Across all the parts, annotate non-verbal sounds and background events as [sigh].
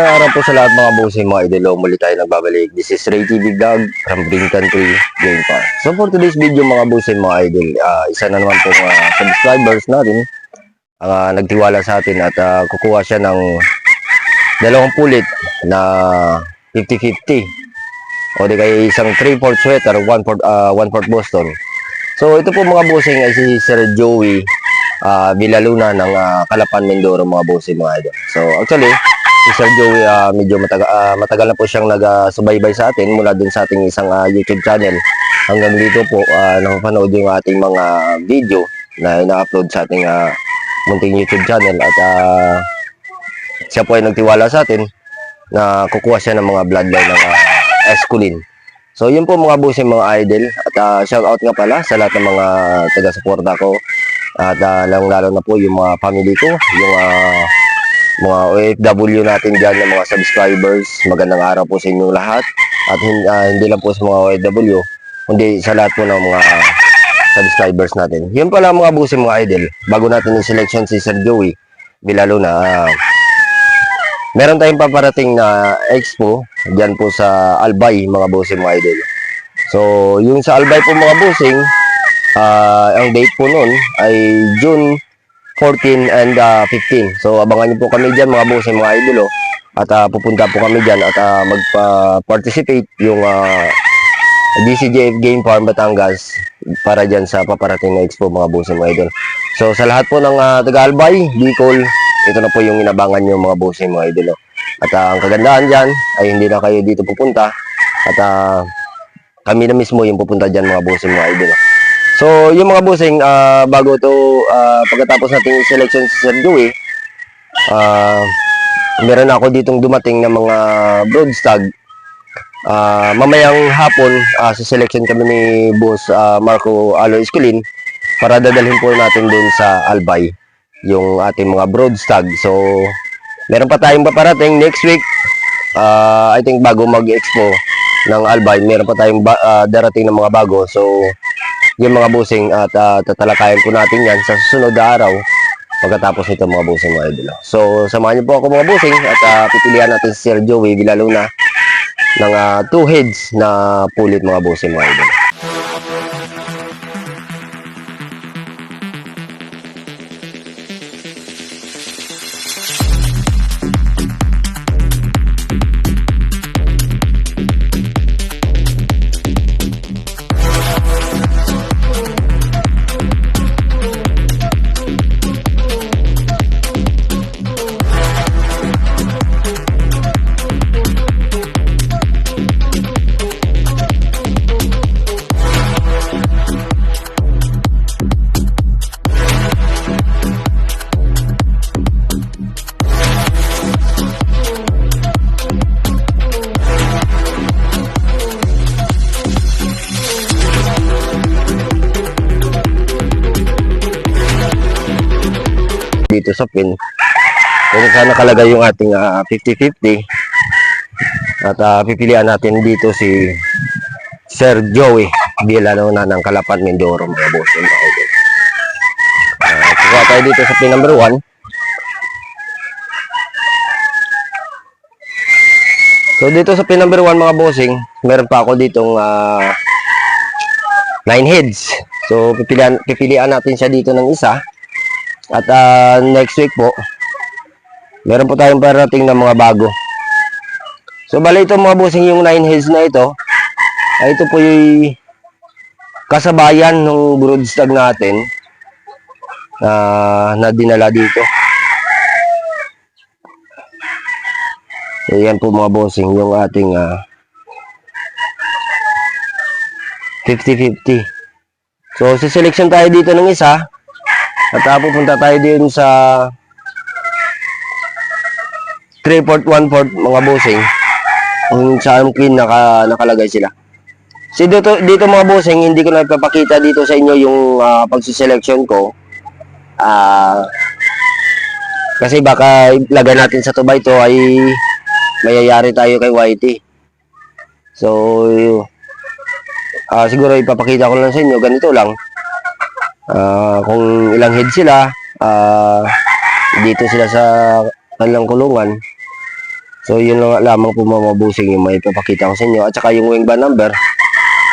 Araw po sa lahat mga bossing, mga idolo, muli tayo nagbabalik. This is Ray TV Vlog from Green Country, Game Park. So for today's video mga bossing, mga idol, ah, isa na naman pong ah, subscribers natin ang ah, nagtiwala sa atin at ah, kukuha siya ng dalawang pulit na 50-50 o di kaya isang 3-4 sweater, 1-4 uh, 1-4 Boston. So ito po mga bossing ay si Sir Joey uh, Villaluna ng ah, Calapan, Mindoro mga bossing mga idol. So actually, si Sir Joey ah, medyo mataga, ah, matagal na po siyang nagsubaybay sa atin mula dun sa ating isang ah, YouTube channel. Hanggang dito po, uh, nakapanood yung ating mga video na ina-upload sa ating ah, munting YouTube channel at ah, siya po ay nagtiwala sa atin na kukuha siya ng mga bloodline ng uh, Esculin. So yun po mga bossing mga idol at ah, shout out nga pala sa lahat ng mga taga-suporta ko at uh, lalo na po yung mga family ko, yung ah, mga OFW natin dyan ng mga subscribers. Magandang araw po sa inyong lahat. At ah, hindi lang po sa mga OFW, kundi sa lahat po ng mga subscribers natin. Yun pala mga busing mga idol. Bago natin yung selection si Sir Joey Villaluna, ah, meron tayong paparating na expo dyan po sa Albay mga busing mga idol. So, yung sa Albay po mga busing, ah, ang date po nun ay June 14 and ah, 15. So abangan niyo po kami diyan mga boss mga idolo. At ah, pupunta po kami diyan at ah, magpa-participate yung ah, DCJF Game Farm Batangas para diyan sa paparating na expo mga boss mga idol. So sa lahat po ng uh, Tagalbay, Bicol, ito na po yung inabangan niyo mga boss mga idolo. At ah, ang kagandahan diyan ay hindi na kayo dito pupunta at ah, kami na mismo yung pupunta diyan mga boss mga idolo. So, yung mga bossing, ah, bago to ah, pagkatapos natin yung selection si Sir Joey, ah, meron ako ditong dumating na mga broadstag. Ah, mamayang hapon, ah, sa selection kami ni Boss ah, Marco Alo Esquilin para dadalhin po natin dun sa Albay yung ating mga broadstag. So, meron pa tayong paparating next week. Ah, I think bago mag-expo ng Albay, meron pa tayong ba- ah, darating ng mga bago. So, yung mga busing at ah, tatalakayan po natin yan sa susunod na araw pagkatapos nito mga busing mga idol. So, samahan niyo po ako mga busing at ah, pipilian natin si Sir Joey Villaluna ng ah, two heads na pulit mga busing mga idol. Dito sa pin. Kung saan nakalagay yung ating ah, 50-50. At ah, pipilian natin dito si Sir Joey Villalona ng Kalapan, Mindoro, mga boss. Yung mga. Ah, kukuha tayo dito sa pin number 1. So dito sa pin number 1 mga bossing, meron pa ako ditong ah, 9 heads. So pipilian, pipilian natin siya dito ng isa. At ah, next week po, meron po tayong parating ng mga bago. So bali ito mga bossing yung 9 heads na ito, ay ito po yung kasabayan ng broodstag natin na na dinala dito. So yan po mga bossing yung ating ah, 50-50. So selection tayo dito ng isa at uh, pupunta tayo din sa 3 port 1 port mga bossing kung saan pin naka, nakalagay sila. Si dito, dito mga bossing, hindi ko na ipapakita dito sa inyo yung uh, pagsiselection ko. Ah kasi baka lagay natin sa tuba ito ay mayayari tayo kay Whitey. So, ah siguro ipapakita ko lang sa inyo, ganito lang. Ah, kung ilang head sila, ah, dito sila sa kanilang kulungan. So yun lang lamang po mga busing yung may papakita ko sa inyo at saka yung wing band number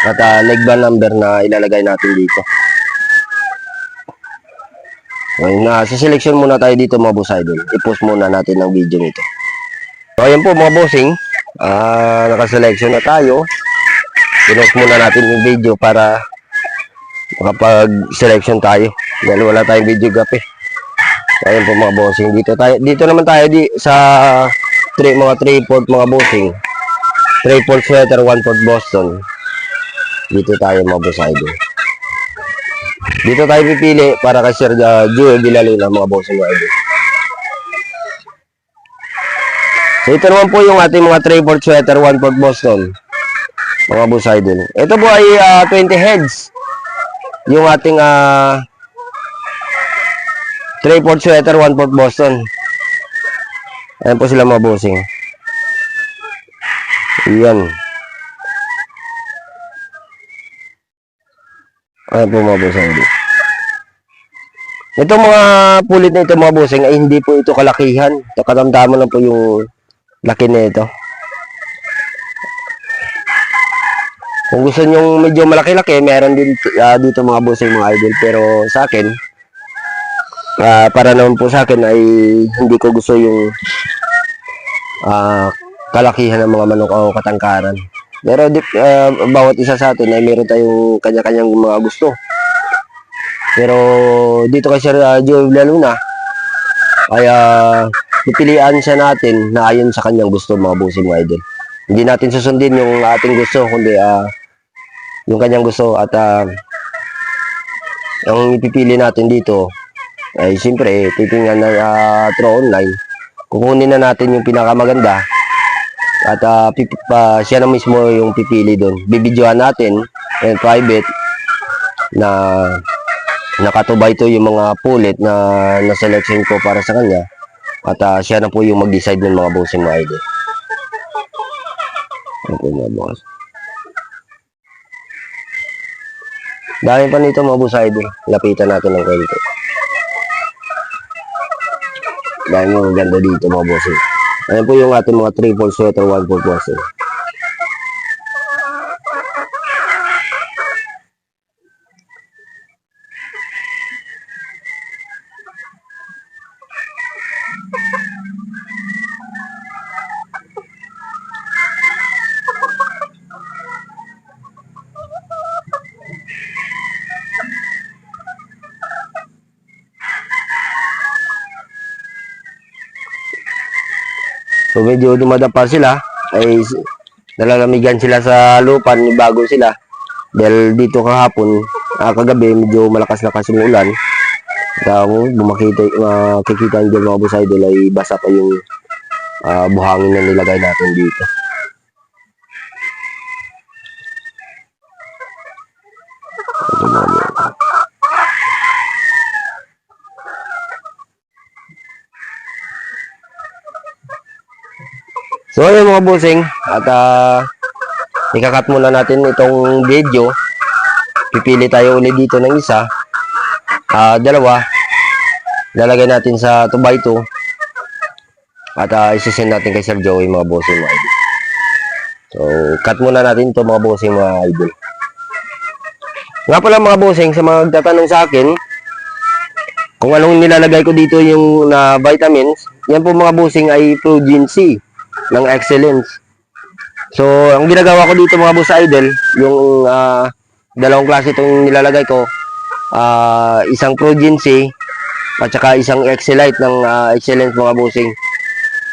at ah, leg band number na ilalagay natin dito. Ngayon na, sa selection muna tayo dito mga boss idol. I-post muna natin ang video nito. So ayan po mga bossing, ah naka-selection na tayo. Pinost muna natin yung video para makapag-selection tayo. Dahil wala tayong video gap eh. So, ayan po mga bossing. Dito tayo, dito naman tayo di, sa three, mga 3 port mga bossing. 3 port sweater, 1 port Boston. Dito tayo mga boss. Dito tayo pipili para kay Sir uh, Joel Villaluna mga bossing mga idol. So ito naman po yung ating mga 3 port sweater, 1 port Boston. Mga boss idol. Ito po ay ah, 20 heads. Yung ating ah 3 port sweater, 1 port Boston. Ayan po sila mga bossing. Iyan. Ayan po mga bossing. Ito mga pulit na ito mga bossing ay hindi po ito kalakihan. Ito katamtaman lang po yung laki na ito. Kung gusto nyo medyo malaki-laki, meron din ah, dito mga bossing mga idol. Pero sa akin, ah, para naman po sa akin ay hindi ko gusto yung ah, kalakihan ng mga manok o katangkaran. Pero ah, bawat isa sa atin ay meron tayong kanya-kanyang mga gusto. Pero dito kay Sir uh, Joel Luna ay pipilian siya natin na ayon sa kanyang gusto mga bossing mga idol. Hindi natin susundin yung ating gusto kundi ah, yung kanyang gusto at ah, ang ipipili natin dito ay siyempre titingnan na uh, through online. Kukunin na natin yung pinakamaganda at ah, pip- pa, siya na mismo yung pipili doon. Bibidyohan natin and private na nakatubay ito yung mga pulit na na-selection ko para sa kanya at ah, siya na po yung mag-decide ng mga bossing mga idol. Okay mga boss. Dami pa nito mga boss idol. Lapitan natin ng kwento. Dahil mga ganda dito mga bossing. Ayan po yung ating mga triple sweater, one for. So medyo dumadapa sila ay nalalamigan sila sa lupan bago sila. Dahil dito kahapon, ah, kagabi medyo malakas-lakas yung ulan. Kaya bumakita, makikita yung mga boss idol ay basa pa yung ah, buhangin na nilagay natin dito. Ito mga So ayun mga bossing at ah ikakat muna natin itong video. Pipili tayo ulit dito ng isa. Ah dalawa. Lalagay natin sa 2x2. At uh, isisend natin kay Sir Joey mga bossing mga idol. So cut muna natin ito mga bossing mga idol. Nga pala mga bossing sa mga nagtatanong sa akin kung anong nilalagay ko dito yung na vitamins, yan po mga bossing ay Progen C ng excellence. So, ang ginagawa ko dito mga boss idol, yung ah, dalawang klase itong nilalagay ko, ah, isang Progency at saka isang Excellite ng ah, Excellence mga bossing.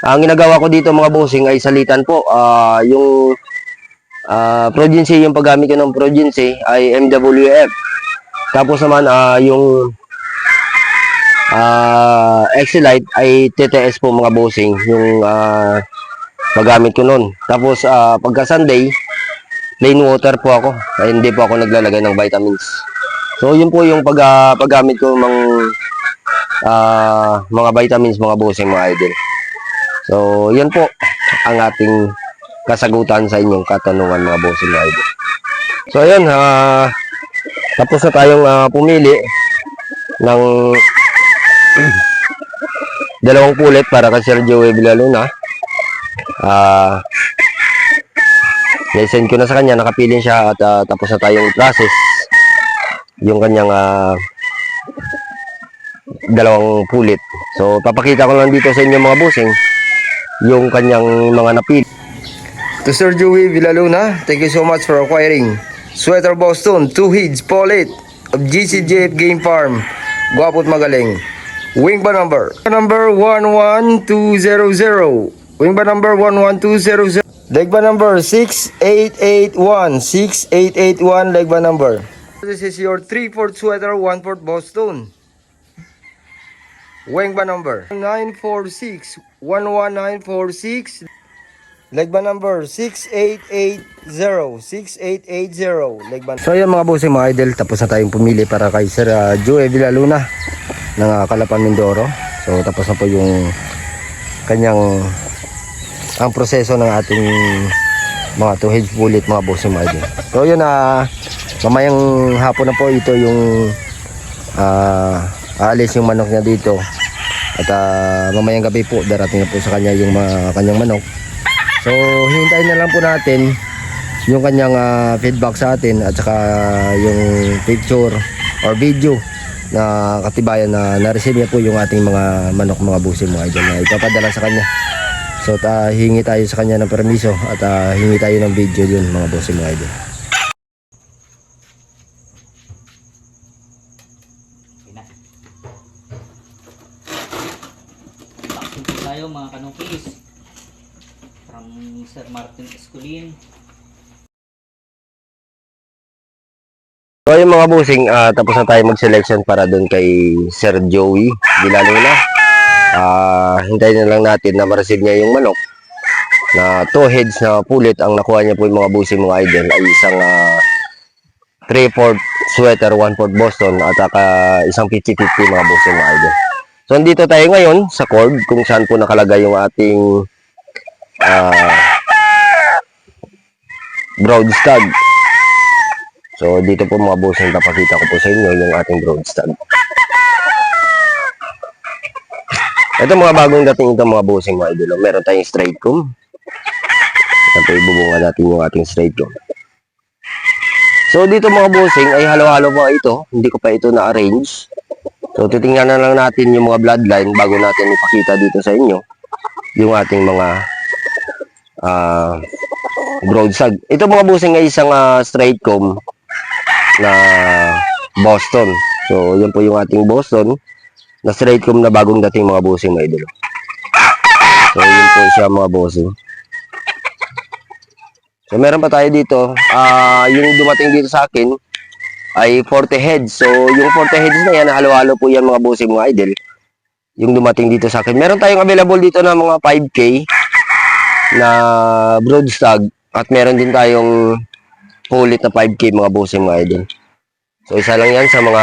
Ang ginagawa ko dito mga bossing ay salitan po, ah, yung ah, Progency, yung paggamit ko ng Progency ay MWF. Tapos naman ah, yung ah, Excellite ay TTS po mga bossing, yung ah, magamit ko nun. Tapos, ah, pagka Sunday, plain water po ako. Ay, hindi po ako naglalagay ng vitamins. So, yun po yung pag, ah, paggamit ko ng ah, mga vitamins, mga bossing, mga idol. So, yun po ang ating kasagutan sa inyong katanungan, mga bossing, mga idol. So, ayun, ah, tapos na tayong ah, pumili ng [clears throat] dalawang pulit para kay Sir Joey Villaluna. Ah, send ko na sa kanya, nakapiling siya at ah, tapos na tayong process yung kanyang ah, dalawang pulit. So, papakita ko lang dito sa inyo mga bossing yung kanyang mga napili. To Sir Joey Villaluna, thank you so much for acquiring Sweater Boston, 2 heads, Polit of GCJF Game Farm. Guwapo't magaling. Wing number? Number 11200. Wing ba number 11200. Leg ba number 6881. 6881 leg ba number. This is your 3-4 sweater, 1-4 Boston. Wing ba number? 946. 11946. Leg ba number 6880. 6880. Leg ba So yun mga bossing mga idol, tapos na tayong pumili para kay Sir uh, Joey Villaluna ng uh, Kalapan Mindoro. So tapos na po yung kanyang ang proseso ng ating mga two heads bullet mga bossing mga idol. So yun na mamayang hapon na po ito yung ah aalis yung manok niya dito. At ah, mamayang gabi po darating na po sa kanya yung mga kanyang manok. So, hintayin na lang po natin yung kanyang ah, feedback sa atin at saka yung picture or video na katibayan na na-receive niya po yung ating mga manok mga busi mga idol na ipapadala sa kanya. So, ta hingi tayo sa kanya ng permiso at ah, hingi tayo ng video yun mga busi mga idol. Tayo mga kanukis. From Sir Martin Esculin. So yung mga busing, ah, tapos na tayo mag-selection para doon kay Sir Joey Villaluna. Ah, hintayin na lang natin na ma-receive niya yung manok na two heads na pulit ang nakuha niya po yung mga busing mga idol ay isang ah, 3-4 sweater, 1-4 Boston at saka isang 50-50 mga busing mga idol. So andito tayo ngayon sa cord kung saan po nakalagay yung ating ah, broad stag. So dito po mga boss, napakita ko po sa inyo yung ating broad stag. Ito mga bagong dating ito mga bossing mga idol. Meron tayong straight comb. Ito ibubunga natin yung ating straight comb. So dito mga bossing ay halo-halo pa ito. Hindi ko pa ito na-arrange. So titingnan na lang natin yung mga bloodline bago natin ipakita dito sa inyo yung ating mga ah broad. Ito mga bossing ay isang ah, straight comb na Boston. So, yan po yung ating Boston na straight comb na bagong dating mga bossing mga idol. So, yun po siya mga bossing. So, meron pa tayo dito. Ah, yung dumating dito sa akin ay 40 heads. So, yung 40 heads na yan, halo-halo po yan mga bossing mga idol. Yung dumating dito sa akin. Meron tayong available dito na mga 5K na broad at meron din tayong pulit na 5K mga bossing mga idol. So isa lang yan sa mga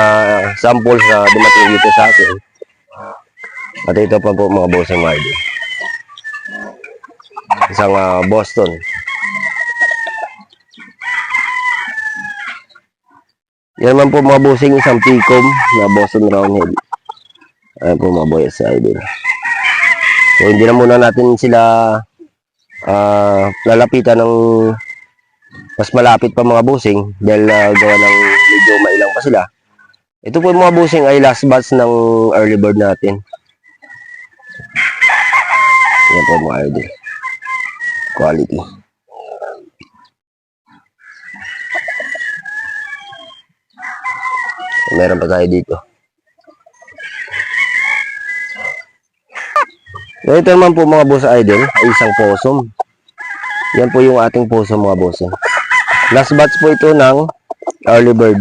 samples na dumating dito sa akin. At ito pa po mga bossing mga idol. Isang ah, Boston. Yan man po mga bossing isang Picom na Boston Roundhead. Ayan po mga boys sa idol. So hindi na muna natin sila ah lalapitan ng mas malapit pa mga busing dahil ah, gawa ng medyo mailang pa sila. Ito po mga busing ay last batch ng early bird natin. Yan po mga idol. Quality. Meron pa tayo dito. So, ito naman po mga boss idol isang possum. Yan po yung ating possum mga boss. Last batch po ito ng early bird.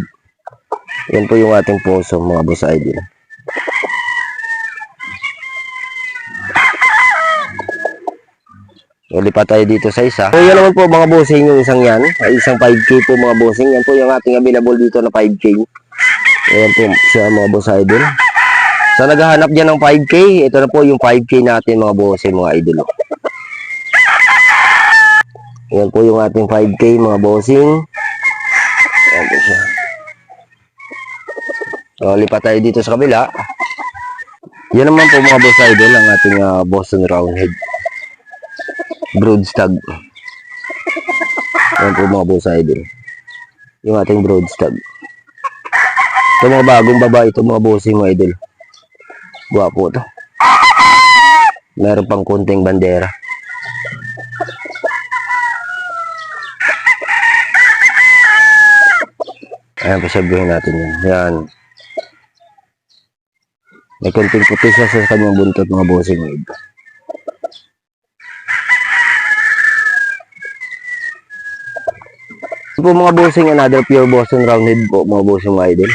Yan po yung ating possum mga boss idol. So, lipat tayo dito sa isa. So, yan naman po mga bossing yung isang yan. Ay isang 5K po mga bossing. Yan po yung ating available dito na 5K. Ayan po siya mga boss idol. Sa naghahanap dyan ng 5K, ito na po yung 5K natin mga bossing mga idol. Ayan po yung ating 5K mga bossing. Ayan po siya. So, lipat tayo dito sa kabila. Yan naman po mga boss idol ang ating ah, Boston Roundhead. Broodstag. Ayan po mga boss idol. Yung ating broodstag. Ito mga bagong babae ito mga bossing mga idol. Gwapo to. Meron pang konting bandera. Ayan, pasabihin natin yun. Yan. May konting puti siya sa kanyang buntot mga bossing mga idol. Ito po mga bossing, another pure Boston Roundhead po mga bossing mga idol.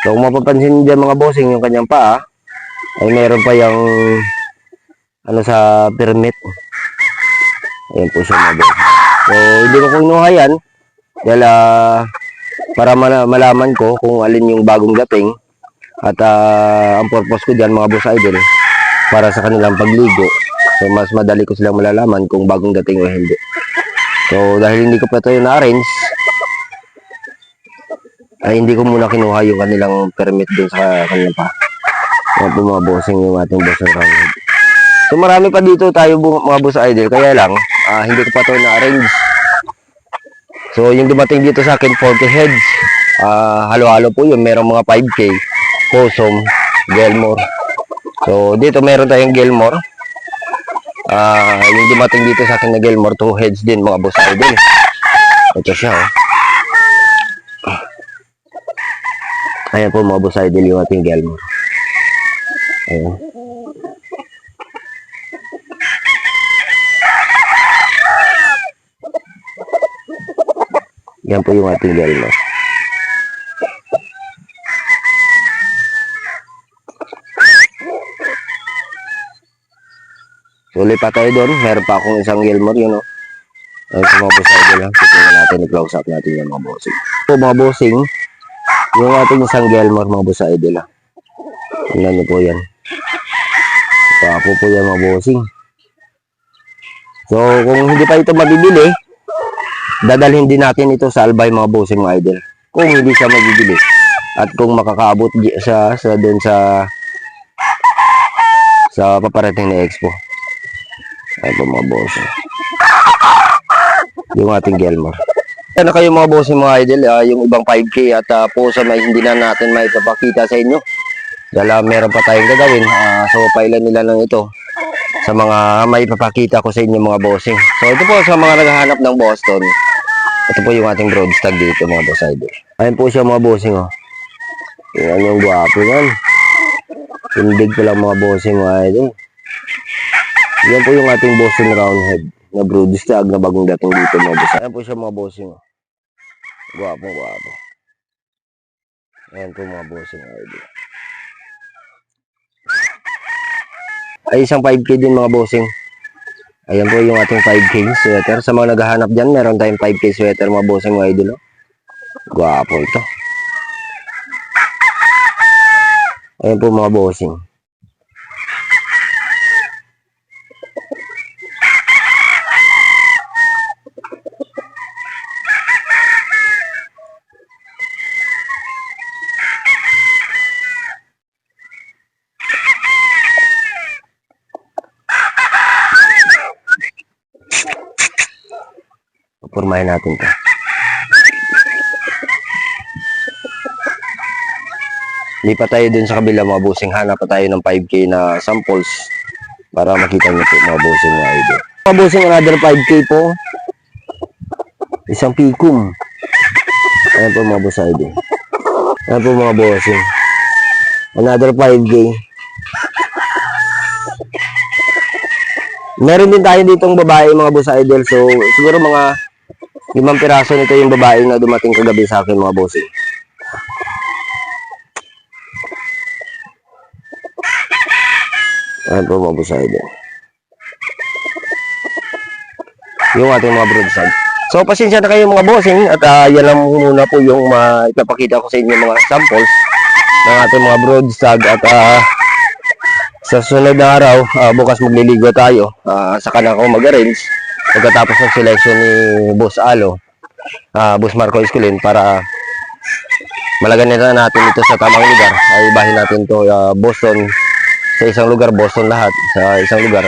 So kung mapapansin dyan mga bossing, yung kanyang paa, ay meron pa yung ano sa permit. Ayan po siya mga bossing. So hindi ko kinuha yan dahil ah, para mala- malaman ko kung alin yung bagong dating at ah, ang purpose ko dyan mga boss idol para sa kanilang pagligo. So mas madali ko silang malalaman kung bagong dating o hindi. So dahil hindi ko pa ito na-arrange, ay hindi ko muna kinuha yung kanilang permit dun sa kanilang pa. Mga bossing yung ating boss roundhead. So marami pa dito tayo mga boss idol, kaya lang ah, hindi ko pa ito na-arrange. So yung dumating dito sa akin 40 heads, ah, halo-halo po yun, merong mga 5K, Possum, Gelmore. So dito meron tayong Gelmore. Ah, yung dumating dito sa akin na Gelmore, 2 heads din mga boss idol. Ito siya oh. Ayan po mga boss idol yung ating Gelmore. Ayan. Yan po yung ating Gelmore. Tuloy pa tayo doon. Meron pa akong isang Gelmore yun, oh. Ayun sa mga boss idol, ha. Titingnan natin, i-close up natin yung mga bossing. Po mga bossing, yung ating isang Gelmore, mga boss idol, ha. Tingnan niyo po yan. Papo po yan, mga bossing. So, kung hindi pa ito mabibili, dadalhin din natin ito sa Albay, mga bossing, mga idol. Kung hindi siya mabibili. At kung makakaabot siya sa doon sa sa paparating na expo. Ay po mga bossing. Yung ating Gelmore. Ano kayo mga bossing mga idol, ah, yung ibang 5K at uh, pusa na hindi na natin may papakita sa inyo. Dahil ah, meron pa tayong gagawin. Ah, so pailan nila lang ito sa mga may papakita ko sa inyo mga bossing. So ito po sa mga naghahanap ng Boston. Ito po yung ating broadstag dito mga boss idol. Ayun po siya mga bossing oh. Yan yung gwapo yan. Tindig ko lang mga bossing mga idol. Yan po yung ating Boston Roundhead na broadstag na bagong dating dito mga boss. Ayan po siya mga bossing Gwapo gwapo. Ayan po mga bossing idol. Ay isang 5k din mga bossing. Ayan po yung ating 5k sweater. Sa mga naghahanap dyan, meron tayong 5k sweater mga bossing mga idol. oh. Gwapo ito. Ayan po mga bossing. Pupurmahin natin to. Lipat tayo dun sa kabila mga bossing. Hanap pa tayo ng 5k na samples para makita niyo po mga bossing mga idol. Mga bossing, another 5k po. Isang pikum. Ayan po mga boss idol. Ayan po mga bossing. Another 5k. Meron din tayo ditong babae mga boss idol. So, siguro mga limang piraso nito yung babae na dumating kagabi sa akin mga bossing. Ayan po mga boss idol. Yung ating mga broadside. So, pasensya na kayo mga bossing at ah, yan lang muna po yung maipapakita ko sa inyo mga samples ng ating mga broadside at ah, sa sunod na araw, ah, bukas magliligo tayo. Ah, saka na ako mag-arrange pagkatapos ng selection ni Boss Alo, ah, Boss Marco Esculin para malagan na natin ito sa tamang lugar. Ay bahin natin to ah, Boston sa isang lugar, Boston lahat sa isang lugar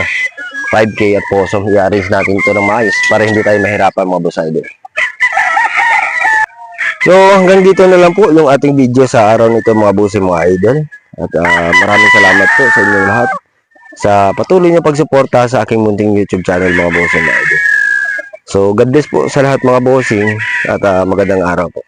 5K at poso. I-arrange natin ito ng maayos para hindi tayo mahirapan mga boss idol. So hanggang dito na lang po yung ating video sa araw nito mga boss mga idol. At ah, maraming salamat po sa inyong lahat sa patuloy niyo pagsuporta sa aking munting YouTube channel mga boss mga idol. So God bless po sa lahat mga bossing at ah, magandang araw po.